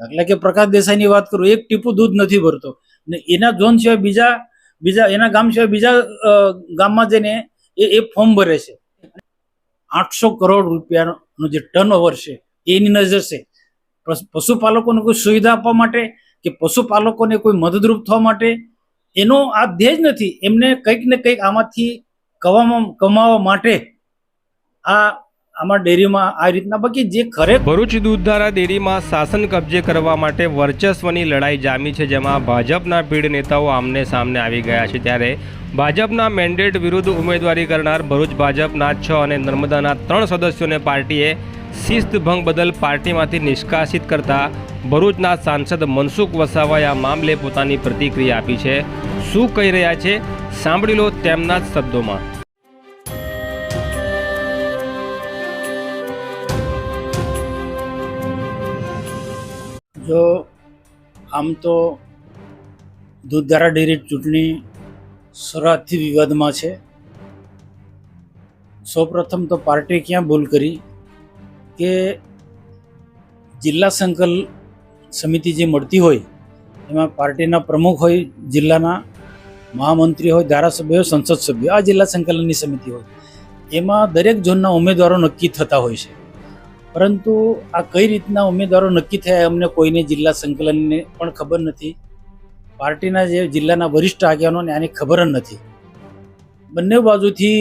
દાખલા કે પ્રકાશ દેસાઈની વાત કરું, એક ટીપું દૂધ નથી ભરતો. ને એના ઝોન સિવાય બીજા બીજા, એના ગામ સિવાય બીજા ગામમાં જઈને એ એ ફોર્મ ભરે છે. આઠસો કરોડ રૂપિયાનું જે ટર્ન ઓવર છે, એની નજર છે. પશુ- પશુપાલકોને કોઈ સુવિધા આપવા માટે કે પશુપાલકોને કોઈ મદદરૂપ થવા માટે, એનો આ ધ્યેય જ નથી. એમને કંઈક ને કંઈક આમાંથી કમાવા કમાવા માટે આ આમાં ડેરીમાં આ રીતના બાકી જે ખરે ભરૂચ દૂધધારા ડેરીમાં શાસન કબજે કરવા માટે વર્ચસ્વની લડાઈ જામી છે, જેમાં ભાજપના ભીડ નેતાઓ આમને સામને આવી ગયા છે. ત્યારે ભાજપના મેન્ડેટ વિરુદ્ધ ઉમેદવારી કરનાર ભરૂચ ભાજપના છ અને નર્મદાના ત્રણ સદસ્યોને પાર્ટીએ શિસ્ત ભંગ બદલ પાર્ટીમાંથી નિષ્કાસિત કરતા ભરૂચના સાંસદ મનસુખ વસાવાએ આ મામલે પોતાની પ્રતિક્રિયા આપી છે. શું કહી રહ્યા છે? સાંભળી લો તેમના જ શબ્દોમાં. જો આમ તો દૂધધારા ડેરી ચૂંટણી શરૂઆતથી વિવાદમાં છે. સૌપ્રથમ તો પાર્ટીએ ક્યાં ભૂલ કરી કે જિલ્લા સંકલ સમિતિ જે મળતી હોય એમાં પાર્ટીના પ્રમુખ હોય, જિલ્લાના મહામંત્રી હોય, ધારાસભ્ય સંસદ સભ્ય આ જિલ્લા સંકલનની સમિતિ હોય. એમાં દરેક ઝોનના ઉમેદવારો નક્કી થતા હોય છે. પરંતુ આ કઈ રીતના ઉમેદવારો નક્કી થયા અમને કોઈને જિલ્લા સંકલનને પણ ખબર નથી. પાર્ટીના જે જિલ્લાના વરિષ્ઠ આગેવાનોને આની ખબર જ નથી. બંને બાજુથી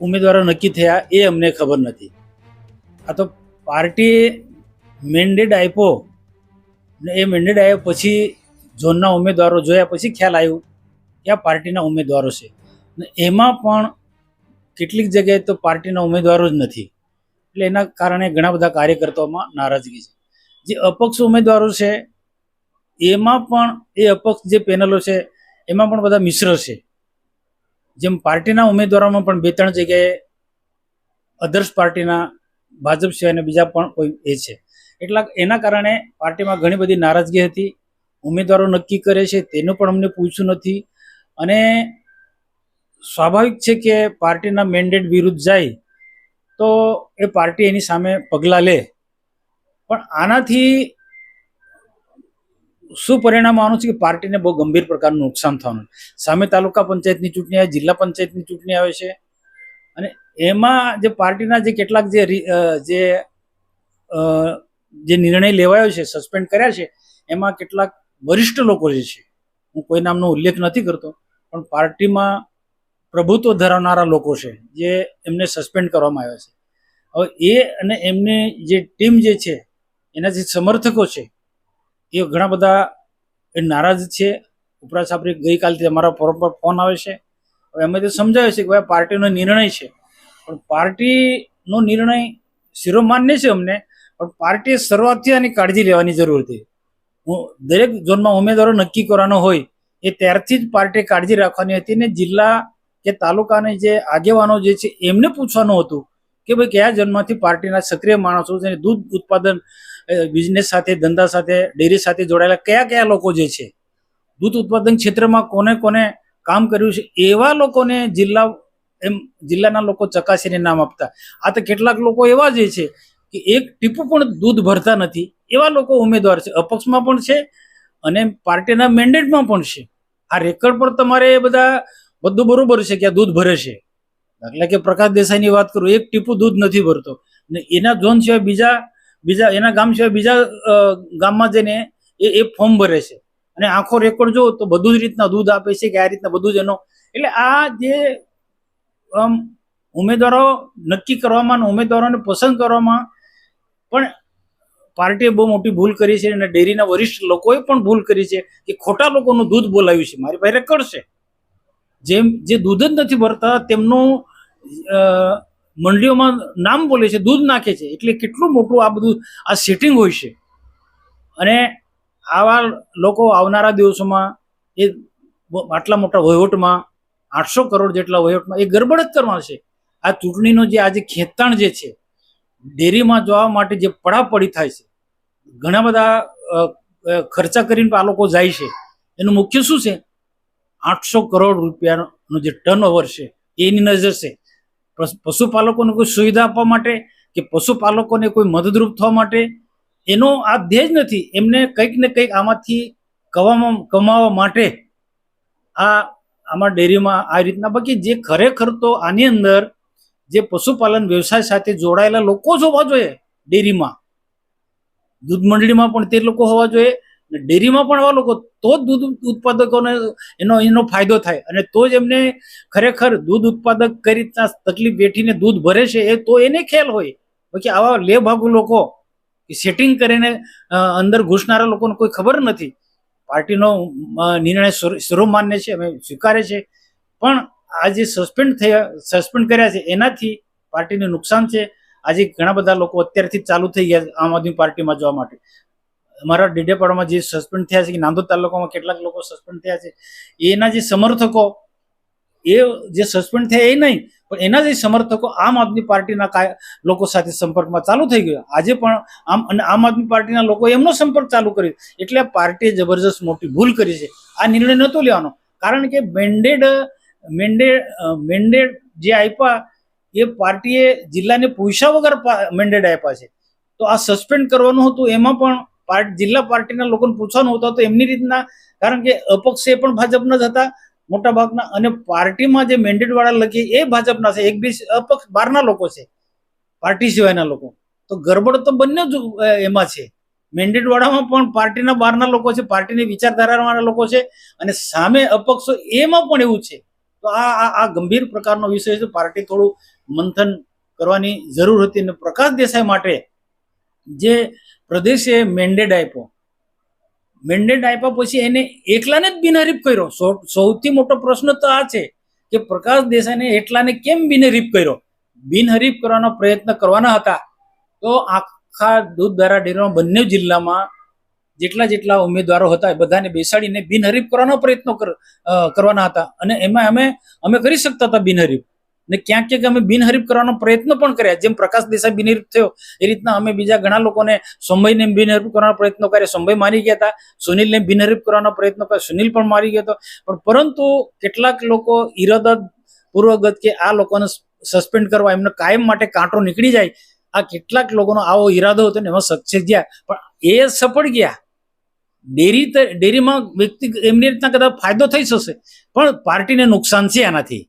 ઉમેદવારો નક્કી થયા એ અમને ખબર નથી. આ તો પાર્ટીએ મેન્ડેટ આપ્યો ને એ મેન્ડેટ આવ્યા પછી ઝોનના ઉમેદવારો જોયા પછી ખ્યાલ આવ્યું કે આ પાર્ટીના ઉમેદવારો છે. ને એમાં પણ કેટલીક જગ્યાએ તો પાર્ટીના ઉમેદવારો જ નથી. એટલે એના કારણે ઘણા બધા કાર્યકર્તાઓમાં નારાજગી છે. જે અપક્ષ ઉમેદવારો છે, એમાં પણ, એ અપક્ષ જે પેનલો છે, એમાં પણ બધા મિશ્ર છે. જેમ પાર્ટીના ઉમેદવારોમાં પણ બે ત્રણ જગ્યાએ અધર્સ પાર્ટીના, ભાજપ સિવાયના બીજા પણ કોઈ એ છે. એટલા એના કારણે પાર્ટીમાં ઘણી બધી નારાજગી હતી. ઉમેદવારો નક્કી કરે છે, તેનું પણ અમને પૂછ્યું નથી. અને સ્વાભાવિક છે કે પાર્ટીના મેન્ડેટ વિરુદ્ધ જાય તો એ પાર્ટી એની સામે પગલાં લે. પણ આનાથી શું પરિણામ આવવાનું છે કે પાર્ટીને બહુ ગંભીર પ્રકારનું નુકસાન થવાનું સામે તાલુકા પંચાયતની ચૂંટણી આવે, જિલ્લા પંચાયતની ચૂંટણી આવે છે. અને એમાં જે પાર્ટીના જે કેટલાક જે જે જે નિર્ણય લેવાયો છે, સસ્પેન્ડ કર્યા છે, એમાં કેટલાક વરિષ્ઠ લોકો જે છે, હું કોઈ નામનો ઉલ્લેખ નથી કરતો, પણ પાર્ટીમાં પ્રભુત્વ ધરાવનારા લોકો છે, જે એમને સસ્પેન્ડ કરવામાં આવ્યા છે. હવે એ અને એમની જે ટીમ જે છે એના જે સમર્થકો છે, એ ઘણા બધા એ નારાજ છે. ઉપરાંત આપણે ગઈકાલથી અમારા ફોરમ પર ફોન આવે છે. હવે અમે તો સમજાવે છે કે ભાઈ, પાર્ટીનો નિર્ણય છે. પણ પાર્ટીનો નિર્ણય શિરોમાન્ય છે અમને, પણ પાર્ટીએ શરૂઆતથી આની કાળજી લેવાની જરૂર હતી હું દરેક ઝોનમાં ઉમેદવારો નક્કી કરવાનો હોય, એ ત્યારથી જ પાર્ટીએ કાળજી રાખવાની હતી ને જિલ્લા કે તાલુકાના જે આગેવાનો જે છે, એમને પૂછવાનું હતું કે ભાઈ કયા જન્મથી પાર્ટીના સક્રિય માણસો છે દૂધ ઉત્પાદન બિઝનેસ સાથે, ધંધા સાથે ડેરી સાથે જોડાયેલા કયા કયા લોકો જે છે? દૂધ ઉત્પાદન ક્ષેત્રમાં કોને કોને કામ કર્યું છે? એવા લોકોને જિલ્લા, એમ, જિલ્લાના લોકો ચકાસીને નામ આપતા. આ તો કેટલાક લોકો એવા જે છે કે એક ટીપું પણ દૂધ ભરતા નથી. એવા લોકો ઉમેદવાર છે. અપક્ષમાં પણ છે અને પાર્ટીના મેન્ડેટમાં પણ છે. આ રેકર્ડ પર તમારે એ બધા બધું બરોબર છે કે આ દૂધ ભરે છે. દાખલા કે પ્રકાશ દેસાઈની વાત કરું, એક ટીપું દૂધ નથી ભરતો. ને એના ઝોન સિવાય બીજા બીજા, એના ગામ સિવાય બીજા ગામમાં જઈને એ એ ફોર્મ ભરે છે. અને આખો રેકોર્ડ જો તો બધું જ રીતના દૂધ આપે છે કે આ રીતના બધું જ એનો. એટલે આ જે ઉમેદવારો નક્કી કરવામાં અને ઉમેદવારોને પસંદ કરવામાં પણ પાર્ટીએ બહુ મોટી ભૂલ કરી છે અને ડેરીના વરિષ્ઠ લોકોએ પણ ભૂલ કરી છે કે ખોટા લોકોનું દૂધ બોલાવ્યું છે. મારી પાસે રેકોર્ડ છે. જેમ જે દૂધ જ નથી ભરતા, તેમનું મંડળીઓમાં નામ બોલે છે, દૂધ નાખે છે. એટલે કેટલું મોટું આ બધું, આ સેટિંગ હોય છે. અને આવા લોકો આવનારા દિવસોમાં એ આટલા મોટા વહીવટમાં, આઠસો કરોડ જેટલા વહીવટમાં, એ ગરબડ જ કરવાના છે. આ ચૂંટણીનો જે આજે ખેંચાણ જે છે, ડેરીમાં જવા માટે જે પડાપડી થાય છે, ઘણા બધા ખર્ચા કરીને આ લોકો જાય છે. એનું મુખ્ય શું છે? આઠસો કરોડ રૂપિયાનું જે ટર્ન ઓવર છે, એની નજર છે. પશુ- પશુપાલકોને કોઈ સુવિધા આપવા માટે કે પશુપાલકોને કોઈ મદદરૂપ થવા માટે? એનો આ ધ્યેય જ નથી. એમને કંઈક ને કંઈક આમાંથી કવામાં, કમાવા માટે આ, આમાં ડેરીમાં આ રીતના બાકી જે ખરેખર તો આની અંદર જે પશુપાલન વ્યવસાય સાથે જોડાયેલા લોકો જ હોવા જોઈએ ડેરીમાં. દૂધ મંડળીમાં પણ તે લોકો હોવા જોઈએ. ડેરીમાં પણ આવા લોકો તો જ દૂધ ઉત્પાદકોને એનો એનો ફાયદો થાય. અને તો જ એમને ખરેખર દૂધ ઉત્પાદક કઈ રીતના તકલીફ વેઠીને દૂધ ભરે છે એ તો એને ખ્યાલ હોય. બાકી આવા લેભાગુ લોકો સેટિંગ કરીને અંદર ઘૂસનારા લોકોને કોઈ ખબર નથી. પાર્ટીનો નિર્ણય સર્વ- સર્વમાન્ય છે, અમે સ્વીકારે છે. પણ આ જે સસ્પેન્ડ થયા, સસ્પેન્ડ કર્યા છે, એનાથી પાર્ટીને નુકસાન છે. આજે ઘણા બધા લોકો અત્યારથી ચાલુ થઈ ગયા આમ આદમી પાર્ટીમાં જવા માટે. અમારા ડેડેપાડામાં જે સસ્પેન્ડ થયા છે કે નાંદોદ તાલુકામાં કેટલાક લોકો સસ્પેન્ડ થયા છે, એના જે સમર્થકો, એ જે સસ્પેન્ડ થયા એ નહીં, પણ એના જે સમર્થકો આમ આદમી પાર્ટીના લોકો સાથે સંપર્કમાં ચાલુ થઈ ગયો. આજે પણ આમ અને આમ આદમી પાર્ટીના લોકો એમનો સંપર્ક ચાલુ કર્યો. એટલે પાર્ટીએ જબરજસ્ત મોટી ભૂલ કરી છે. આ નિર્ણય નહોતો લેવાનો. કારણ કે મેન્ડેડ મેન્ડેડ મેન્ડેડ જે આપ્યા એ પાર્ટીએ જિલ્લાને પૂછ્યા વગર મેન્ડેડ આપ્યા છે. તો આ સસ્પેન્ડ કરવાનું હતું, એમાં પણ પાર્ટ જિલ્લા પાર્ટીના લોકોને પૂછવાનું હતું તો એમની રીતના, કારણ કે અપક્ષ એ પણ ભાજપના જ હતા મોટા ભાગના અને પાર્ટીમાં જે મેન્ડેટ વાળા લખી એ ભાજપના છે, એક બી અપક્ષ બહારના લોકો છે, પાર્ટી સિવાયના લોકો. તો ગરબડ તો બંને જ એમાં છે. મેન્ડેટ વાળામાં પણ પાર્ટીના બહારના લોકો છે, પાર્ટીની વિચારધારાવાળા લોકો છે, અને સામે અપક્ષો એમાં પણ એવું છે. તો આ આ ગંભીર પ્રકારનો વિષય છે, પાર્ટી થોડું મંથન કરવાની જરૂર હતી અને પ્રકાશ દેસાઈ માટે જે પ્રદેશે મેન્ડેટ આપ્યો. મેન્ડેટ આપ્યા પછી એને એકલાને જ બિનહરીફ કર્યો. સૌથી મોટો પ્રશ્ન તો આ છે કે પ્રકાશ દેસાઈને એકલાને કેમ બિનહરીફ કર્યો? બિનહરીફ કરવાનો પ્રયત્ન કરવાના હતા. તો આખા દૂધ ધારા ડેરીમાં બંને જિલ્લામાં જેટલા જેટલા ઉમેદવારો હતા એ બધાને બેસાડીને બિનહરીફ કરવાનો પ્રયત્નો કર- કરવાના હતા. અને એમાં અમે અમે કરી શકતા હતા બિનહરીફ ને ક્યાંક ક્યાંક અમે બિનહરીફ કરવાનો પ્રયત્ન પણ કર્યા. જેમ પ્રકાશ દેસાઈ બિનહરીફ થયો, એ રીતના અમે બીજા ઘણા લોકોને સોમભાઈને બિનહરીફ કરવાનો પ્રયત્ન કર્યા. સોમભાઈ મારી ગયા હતા, સુનિલને બિનહરીફ કરવાનો પ્રયત્ન કર્યો. સુનિલ પણ મારી ગયો હતો. પણ પરંતુ કેટલાક લોકો ઈરાદા પૂર્વગત કે આ લોકોને સસ્પેન્ડ કરવા, એમને કાયમ માટે કાંટો નીકળી જાય, આ કેટલાક લોકોનો આવો ઈરાદો હતો ને એમાં સક્સેસ ગયા. પણ એ સફળ ગયા. ડેરી ડેરીમાં વ્યક્તિ, એમની રીતના કદાચ ફાયદો થઈ જશે પણ પાર્ટીને નુકસાન છે આનાથી.